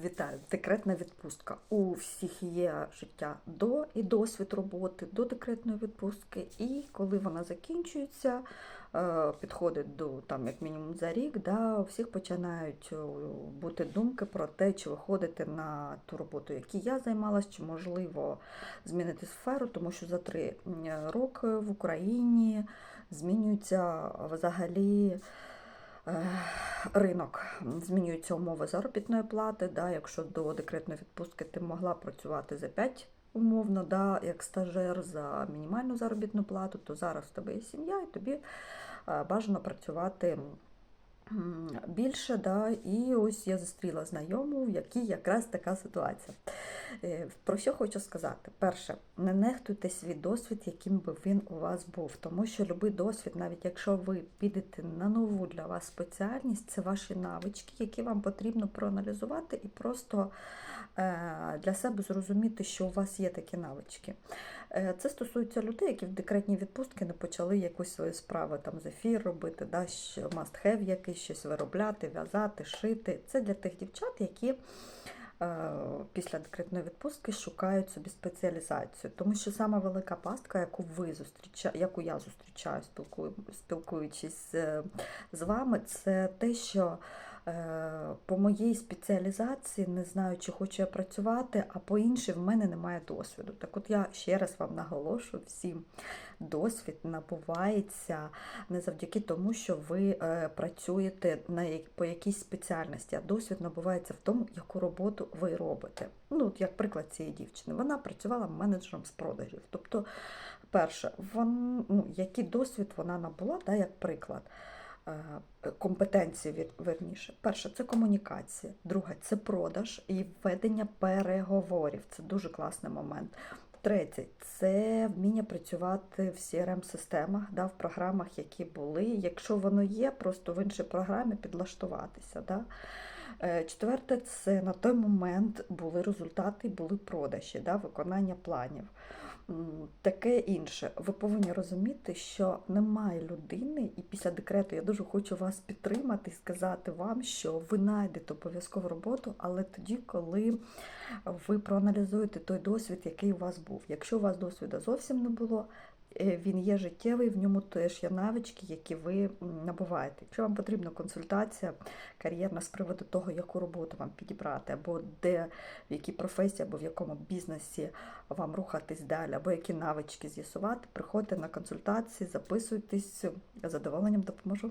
Вітаю! Декретна відпустка. У всіх є життя до і досвід роботи, до декретної відпустки, і коли вона закінчується, е, підходить до там, як мінімум за рік, да, у всіх починають е, бути думки про те, чи виходити на ту роботу, якій я займалась, чи можливо змінити сферу, тому що за три роки в Україні змінюється взагалі. Е, Ринок змінюються умови заробітної плати. Да, якщо до декретної відпустки ти могла працювати за 5 умовно, да, як стажер за мінімальну заробітну плату, то зараз в тебе є сім'я, і тобі е, бажано працювати більше. Да, і ось я зустріла знайому, в якій якраз така ситуація. Е, Про що хочу сказати? Перше, не нехтуйте свій досвід, яким би він у вас був, тому що будь-який досвід, навіть якщо ви підете на нову для вас спеціальність, це ваші навички, які вам потрібно проаналізувати і просто для себе зрозуміти, що у вас є такі навички. Е, Це стосується людей, які в декретній відпустки не почали якусь свою справу, там зефір робити, да, must have якийсь, щось виробляти, в'язати, шити. Це для тих дівчат, які е, після декретної відпустки шукають собі спеціалізацію. Тому що сама велика пастка, яку ви зустріча... яку я зустрічаю, спілкую... спілкуючись з, вами, це те, що е, по моїй спеціалізації не знаю, чи хочу я працювати, а по іншій в мене немає досвіду. Так от я ще раз вам наголошую всім, досвід набувається не завдяки тому, що ви е, працюєте на, по якійсь спеціальності, а досвід набувається в тому, яку роботу ви робите. Ну, от як приклад цієї дівчини. Вона працювала менеджером з продажів. Тобто, перше, вон, ну, який досвід вона набула, да, як приклад. Е, Компетенції верніше. Перше це комунікація, друге це продаж і ведення переговорів. Це дуже класний момент. Третє це вміння працювати в CRM-системах, да, в програмах, які були. Якщо воно є, просто в іншій програмі підлаштуватися. Да. Е, Четверте, це на той момент були результати, були продажі, да, виконання планів. Таке інше. Ви повинні розуміти, що немає людини, і після декрету я дуже хочу вас підтримати і сказати вам, що ви знайдете обов'язково роботу, але тоді, коли ви проаналізуєте той досвід, який у вас був. Якщо у вас досвіду зовсім не було, він є життєвий, в ньому теж є навички, які ви набуваєте. Якщо вам потрібна консультація кар'єрна з приводу того, яку роботу вам підібрати, або де, в якій професії, або в якому бізнесі вам рухатись далі, або які навички з'ясувати, приходьте на консультації, записуйтесь, з задоволенням допоможу.